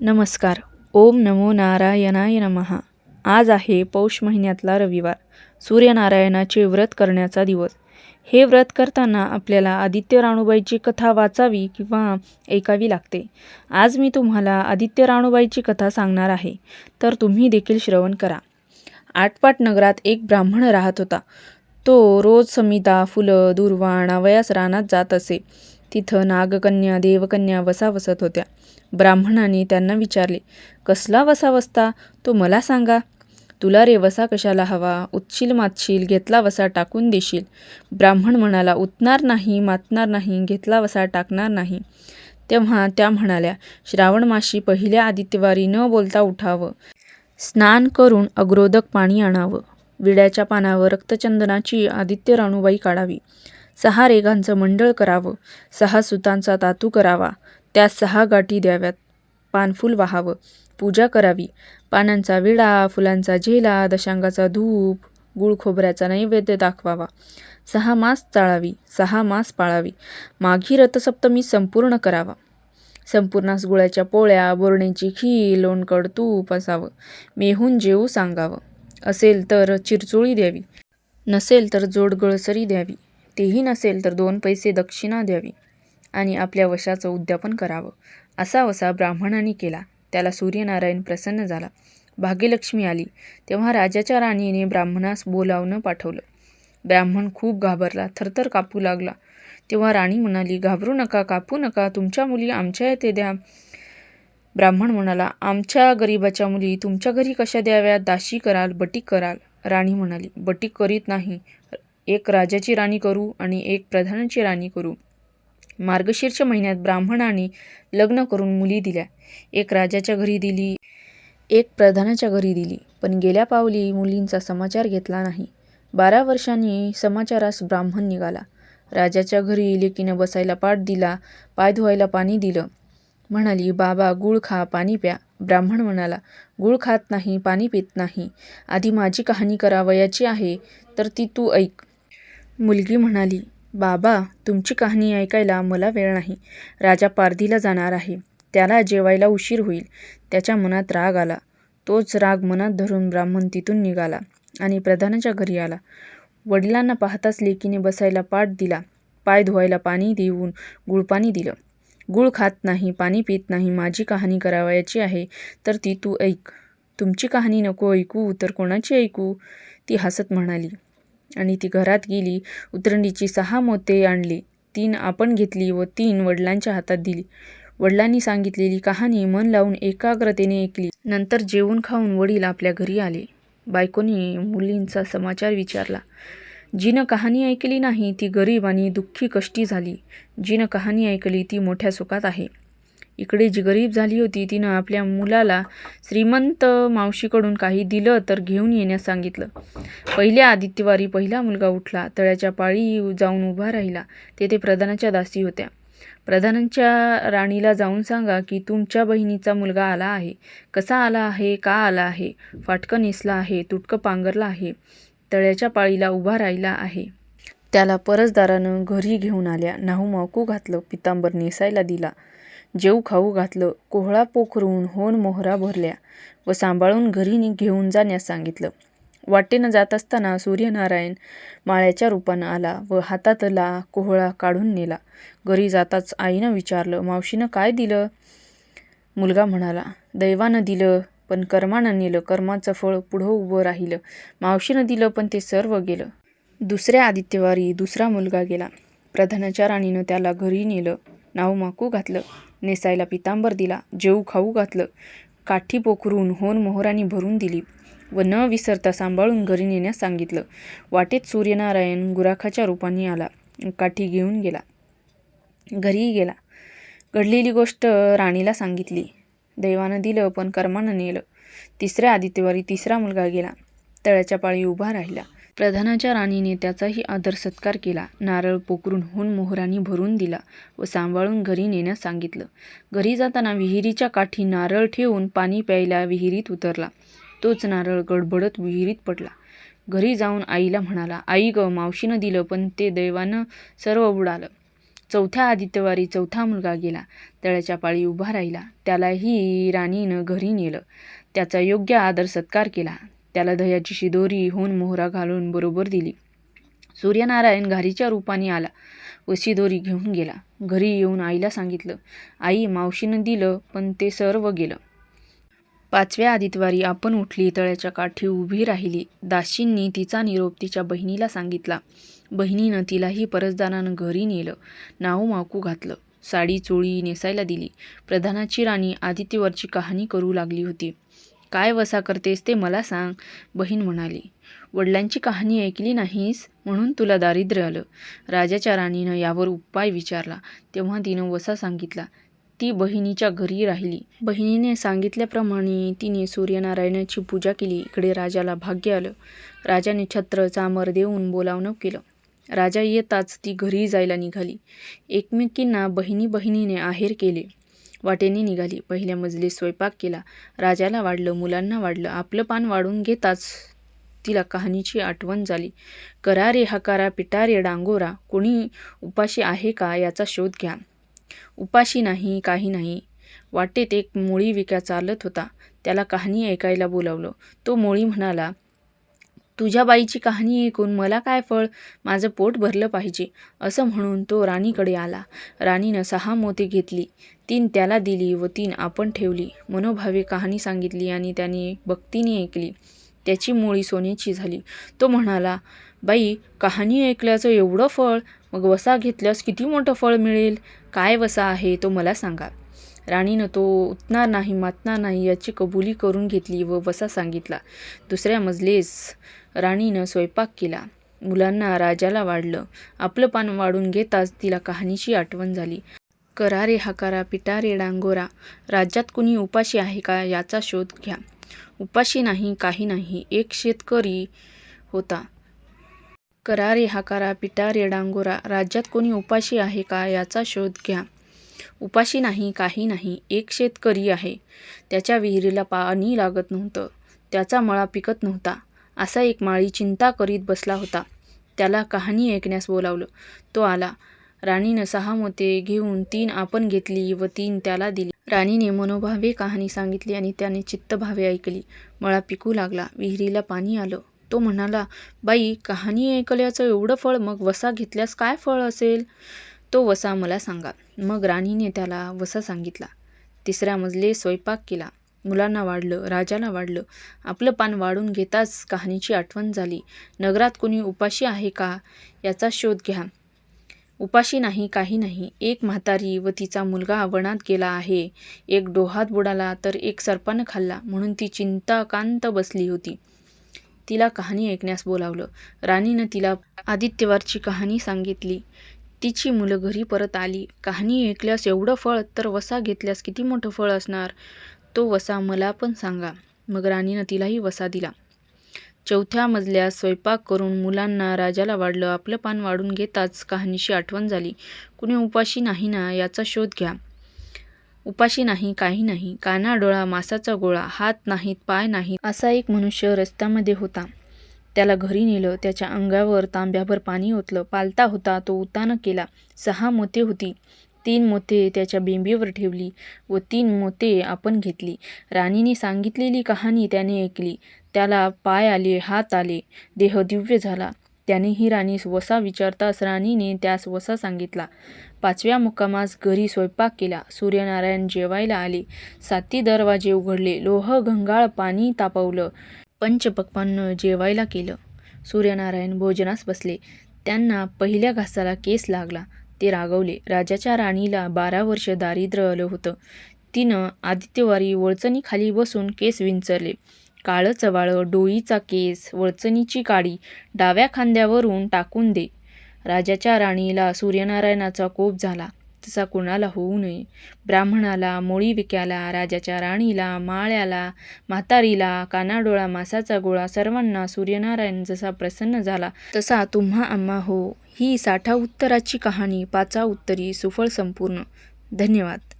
नमस्कार. ओम नमो नारायणाय नमः. आज आहे पौष महिन्यातला रविवार. सूर्यनारायणाचे व्रत करण्याचा दिवस. हे व्रत करताना आपल्याला आदित्य राणूबाईची कथा वाचावी किंवा ऐकावी लागते. आज मी तुम्हाला आदित्य राणूबाईची कथा सांगणार आहे. तर तुम्ही देखील श्रवण करा. आटपाट नगरात एक ब्राह्मण राहत होता. तो रोज समिता फुलं दुर्वा नावयास रानात जात असे. तिथं नागकन्या देवकन्या वसा वसत होत्या. ब्राह्मणाने त्यांना विचारले कसला वसा वसता तो मला सांगा. तुला रे वसा कशाला हवा? उतशील मातशील घेतला वसा टाकून देशील. ब्राह्मण म्हणाला उतणार नाही मातणार नाही घेतला वसा टाकणार नाही तेव्हा त्या म्हणाल्या श्रावण माशी पहिल्या आदित्यवारी न बोलता उठावं. स्नान करून अग्रोदक पाणी आणावं. विड्याच्या पानावर रक्तचंदनाची आदित्य राणूबाई काढावी. सहा रेगांचं मंडळ करावं. सहा सुतांचा तातू करावा. त्यात सहा गाठी द्याव्यात. पानफूल वाहावं. पूजा करावी. पानांचा विडा फुलांचा झेला दशांगाचा धूप गुळ खोबऱ्याचा नैवेद्य दाखवावा. सहा मास चाळावी. सहा मास पाळावी. माघी रथसप्तमी संपूर्ण करावा. संपूर्णास गुळाच्या पोळ्या बोरण्याची खीर लोणकड तूप असावं. मेहून जेवू सांगावं. असेल तर चिरचोळी द्यावी. नसेल तर जोड गळसरी द्यावी. तेही नसेल तर दोन पैसे दक्षिणा द्यावी. आणि आपल्या वशाचं उद्यापन करावं. असा वसा ब्राह्मणाने केला. त्याला सूर्यनारायण प्रसन्न झाला. भाग्यलक्ष्मी आली. तेव्हा राजाच्या राणीने ब्राह्मणास बोलावणं पाठवलं. ब्राह्मण खूप घाबरला. थरथर कापू लागला. तेव्हा राणी म्हणाली घाबरू नका कापू नका. तुमच्या मुली आमच्या येथे द्या. ब्राह्मण म्हणाला आमच्या गरिबाच्या मुली तुमच्या घरी कशा द्याव्या दाशी कराल बटीक कराल. राणी म्हणाली बटीक करीत नाही. एक राजाची राणी करू आणि एक प्रधानाची राणी करू. मार्गशीर्ष महिन्यात ब्राह्मणाने लग्न करून मुली दिल्या. एक राजाच्या घरी दिली एक प्रधानाच्या घरी दिली. पण गेल्या पावली मुलींचा समाचार घेतला नाही. बारा वर्षांनी समाचारास ब्राह्मण निघाला. राजाच्या घरी लेकीनं बसायला पाठ दिला पाय धुवायला पाणी दिलं. म्हणाली बाबा गुळ खा पाणी प्या. ब्राह्मण म्हणाला गुळ खात नाही पाणी पित नाही. आधी माझी कहाणी करावयाची आहे तर ती तू ऐक. मुलगी म्हणाली बाबा तुमची कहाणी ऐकायला मला वेळ नाही. राजा पारधीला जाणार आहे. त्याला जेवायला उशीर होईल. त्याच्या मनात राग आला. तोच राग मनात धरून ब्राह्मण तिथून निघाला आणि प्रधानाच्या घरी आला. वडिलांना पाहताच लेकीने बसायला पाठ दिला. पाय धुवायला पाणी देऊन गुळपाणी दिलं. गुळ खात नाही पाणी पित नाही माझी कहाणी करावयाची आहे तर ती तू ऐक. तुमची कहाणी नको ऐकू तर कोणाची ऐकू? ती हसत म्हणाली. आणि ती घरात गेली उतरंडीची सहा मोते आणली तीन आपण घेतली व तीन वडिलांच्या हातात दिली. वडिलांनी सांगितलेली कहाणी मन लावून एकाग्रतेने ऐकली. नंतर जेवून खाऊन वडील आपल्या घरी आले. बायकोनी मुलींचा समाचार विचारला. जिनं कहाणी ऐकली नाही ती गरीब आणि दुःखी कष्टी झाली. जिनं कहाणी ऐकली ती मोठ्या सुखात आहे. इकडे जी गरीब झाली होती तिनं आपल्या मुलाला श्रीमंत मावशीकडून काही दिलं तर घेऊन येण्यास सांगितलं. पहिल्या आदित्यवारी पहिला मुलगा उठला तळ्याच्या पाळी जाऊन उभा राहिला. तेथे प्रधानाच्या दासी होत्या. प्रधानांच्या राणीला जाऊन सांगा की तुमच्या बहिणीचा मुलगा आला आहे. कसा आला आहे? का आला आहे? फाटकं नेसला आहे तुटकं पांघरला आहे तळ्याच्या पाळीला उभा राहिला आहे. त्याला परसदारानं घरी घेऊन आल्या. नाहू मावकू घातलं पितांबर नेसायला दिला. जेऊ खाऊ घातलं कोहळा पोखरून होन मोहरा भरल्या व सांभाळून घरी घेऊन जाण्यास सांगितलं. वाटेनं जात असताना सूर्यनारायण माळ्याच्या रूपानं आला व हातातला कोहळा काढून नेला. घरी जाताच आईनं विचारलं मावशीनं काय दिलं? मुलगा म्हणाला दैवानं दिलं पण कर्मानं नेलं. कर्माचं फळ पुढं उभं राहिलं. मावशीनं दिलं पण ते सर्व गेलं. दुसऱ्या आदित्यवारी दुसरा मुलगा गेला. प्रधानाच्या राणीनं त्याला घरी नेलं नाव माकू घातलं. नेसायला पितांबर दिला. जेऊ खाऊ घातलं. काठी पोखरून होन मोहरानी भरून दिली व न विसरता सांभाळून घरी नेण्यास सांगितलं. वाटेत सूर्यनारायण गुराखाच्या रूपाने आला. काठी घेऊन गेला. घरीही गेला. घडलेली गोष्ट राणीला सांगितली. दैवानं दिलं पण कर्मानं नेलं. तिसऱ्या आदित्यवारी तिसरा मुलगा गेला. तळ्याच्या पाळी उभा राहिला. प्रधानाच्या राणीने त्याचाही आदर सत्कार केला. नारळ पोकरून होऊन मोहरांनी भरून दिला व सांभाळून घरी नेण्यास सांगितलं. घरी जाताना विहिरीच्या काठी नारळ ठेवून पाणी प्यायला विहिरीत उतरला. तोच नारळ गडबडत विहिरीत पडला. घरी जाऊन आईला म्हणाला आई ग मावशीनं दिलं पण ते दैवानं सर्व बुडालं. चौथ्या आदित्यवारी चौथा मुलगा गेला. तळ्याच्या पाळी उभा राहिला. त्यालाही राणीनं घरी नेलं. त्याचा योग्य आदर सत्कार केला. त्याला दह्याची शिदोरी होऊन मोहरा घालून बरोबर दिली. सूर्यनारायण घारीच्या रूपाने आला व शिदोरी घेऊन गेला. घरी येऊन आईला सांगितलं आई मावशीनं दिलं पण ते सर्व गेलं. पाचव्या आदित्यवारी आपण उठली तळ्याच्या काठी उभी राहिली. दासींनी तिचा निरोप तिच्या बहिणीला सांगितला. बहिणीनं तिलाही परसदारानं घरी नेलं. नाव माकू घातलं. साडी चोळी नेसायला दिली. प्रधानाची राणी आदित्यवरची कहाणी करू लागली होती. काय वसा करतेस ते मला सांग बहीण म्हणाली. वडिलांची कहाणी ऐकली नाहीस? म्हणून तुला दारिद्र्य आलं. राजाच्या राणीनं यावर उपाय विचारला. तेव्हा तिनं वसा सांगितला. ती बहिणीच्या घरी राहिली. बहिणीने सांगितल्याप्रमाणे तिने सूर्यनारायणाची पूजा केली. इकडे राजाला भाग्य आलं. राजाने छत्र चामर देऊन बोलावणं केलं. राजा येताच ती घरी जायला निघाली. एकमेकींना बहिणी बहिणीने आहेर केले. वाटेने निघाली. पहिल्या मजलीत स्वयंपाक केला. राजाला वाढलं मुलांना वाढलं. आपलं पान वाढून घेताच तिला कहाणीची आठवण झाली. करा रे हकारा पिटारे डांगोरा. कोणी उपाशी आहे का याचा शोध घ्या. उपाशी नाही काही नाही. वाटेत एक मोळी विका चालत होता. त्याला कहाणी ऐकायला बोलावलं. तो मोळी म्हणाला तुझ्या बाईची कहाणी ऐकून मला काय फळ? माझं पोट भरलं पाहिजे असं म्हणून तो राणीकडे आला. राणीनं सहा मोती घेतली. तीन त्याला दिली व तीन आपण ठेवली. मनोभावे कहाणी सांगितली आणि त्याने भक्तीने ऐकली. त्याची मोळी सोन्याची झाली. तो म्हणाला बाई कहाणी ऐकल्याचं एवढं फळ? मग वसा घेतल्यास किती मोठं फळ मिळेल? काय वसा आहे तो मला सांगा. राणीनं तो उतणार नाही मातणार नाही याची कबुली करून घेतली व वसा सांगितला. दुसऱ्या मजलेस राणीनं स्वयंपाक केला. मुलांना राजाला वाढलं. आपलं पान वाढून घेताच तिला कहाणीची आठवण झाली. करा रे हकारा पिटा डांगोरा राज्यात कुणी उपाशी आहे का याचा शोध घ्या. उपाशी नाही काही नाही एक शेतकरी होता. करा रे हकारा पिटा डांगोरा राज्यात कोणी उपाशी आहे का याचा शोध घ्या. उपाशी नाही काही नाही एक शेतकरी आहे. त्याच्या विहिरीला पाणी लागत नव्हतं. त्याचा मळा पिकत नव्हता. असा एक माळी चिंता करीत बसला होता. त्याला कहाणी ऐकण्यास बोलावलं. तो आला. राणीनं सहा मोते घेऊन तीन आपण घेतली व तीन त्याला दिली. राणीने मनोभावे कहाणी सांगितली आणि त्याने चित्तभावे ऐकली. मळा पिकू लागला. विहिरीला पाणी आलं. तो म्हणाला बाई कहाणी ऐकल्याचं एवढं फळ मग वसा घेतल्यास काय फळ असेल? तो वसा मला सांगा. मग राणीने त्याला वसा सांगितला. तिसऱ्या मजले स्वयंपाक केला. मुलांना वाढलं राजाला वाढलं. आपलं पान वाढून घेताच कहाणीची आठवण झाली. नगरात कोणी उपाशी आहे का याचा शोध घ्या. उपाशी नाही काही नाही. एक म्हातारी व तिचा मुलगा वनात गेला आहे. एक डोहात बुडाला तर एक सर्पानं खाल्ला म्हणून ती चिंताकांत बसली होती. तिला कहाणी ऐकण्यास बोलावलं. राणीनं तिला आदित्यवारची कहाणी सांगितली. तिची मुलं घरी परत आली. कहाणी ऐकल्यास एवढं फळ तर वसा घेतल्यास किती मोठं फळ असणार? तो वसा मला पण सांगा. मग राणीनं तिलाही वसा दिला. चौथ्या मजल्यात स्वयंपाक करून मुलांना राजाला वाढलं. आपलं पान वाढून घेताच कहाणीशी आठवण झाली. कुणी उपाशी नाही ना याचा शोध घ्या. उपाशी नाही काही नाही. काना डोळा मासाचा गोळा हात नाहीत पाय नाहीत असा एक मनुष्य रस्त्यामध्ये होता. त्याला घरी नेलं. त्याच्या अंगावर तांब्याभर पाणी ओतलं. पालता होता तो उतानं केला. सहा मोते होती. तीन मोते त्याच्या बेंबीवर ठेवली व तीन मोते आपण घेतली. राणीने सांगितलेली कहाणी त्याने ऐकली. त्याला पाय आले हात आले देह दिव्य झाला. त्याने ही राणीस वसा विचारताच राणीने त्यास वसा सांगितला. पाचव्या मुक्कामास घरी स्वयंपाक केला. सूर्यनारायण जेवायला आले. साती दरवाजे उघडले. लोह गंगाळ पाणी तापवलं. पंचपक्वानं जेवायला केलं. सूर्यनारायण भोजनास बसले. त्यांना पहिल्या घासाला केस लागला. ते रागवले. राजाच्या राणीला बारा वर्ष दारिद्र्य आलं होतं. तिनं आदित्यवारी वळचणीखाली बसून केस विंचरले. काळं चवाळं डोईचा केस वळचणीची काडी डाव्या खांद्यावरून टाकून दे. राजाच्या राणीला सूर्यनारायणाचा कोप झाला. तसा कोणाला होऊ नये. ब्राह्मणाला मोळी विक्याला राजाच्या राणीला माळ्याला म्हातारीला कानाडोळा मासाचा गोळा सर्वांना सूर्यनारायण जसा प्रसन्न झाला तसा तुम्हा आम्हा हो. ही साठा उत्तराची कहाणी पाचा उत्तरी सुफळ संपूर्ण. धन्यवाद.